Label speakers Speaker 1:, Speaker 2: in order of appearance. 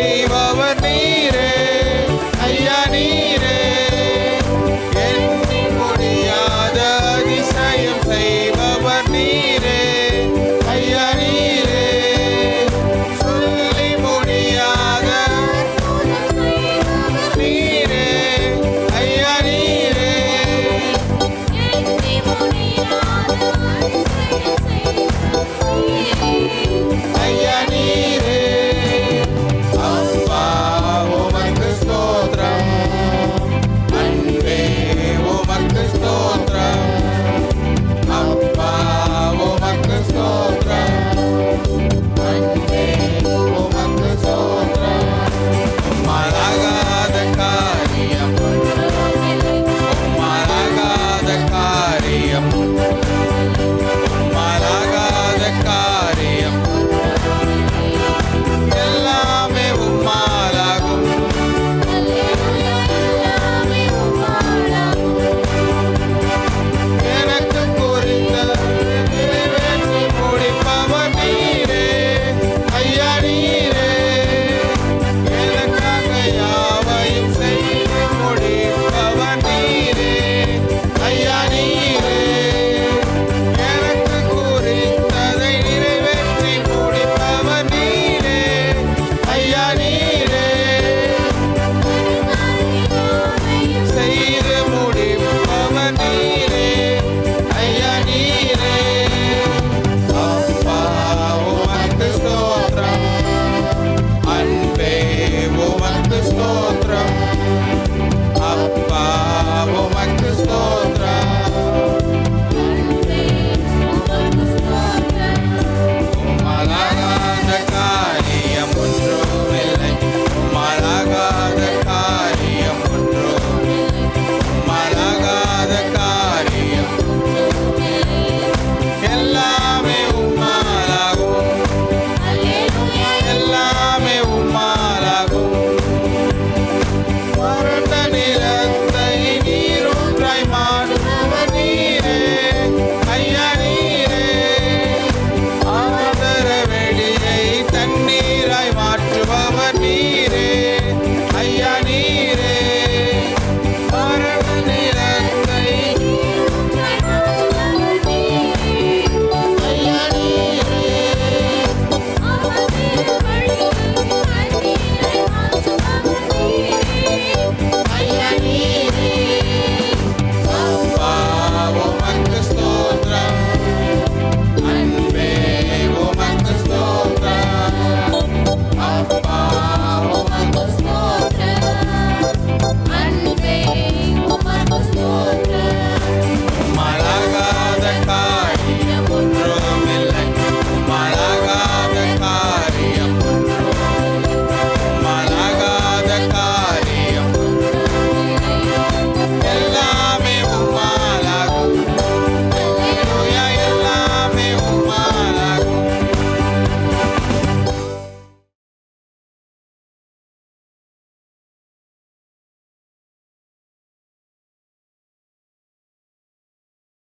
Speaker 1: செய்பவர் நீரே. ஐயா நீரே. என் முடியாத அதிசயம் செய்பவர் நீர்.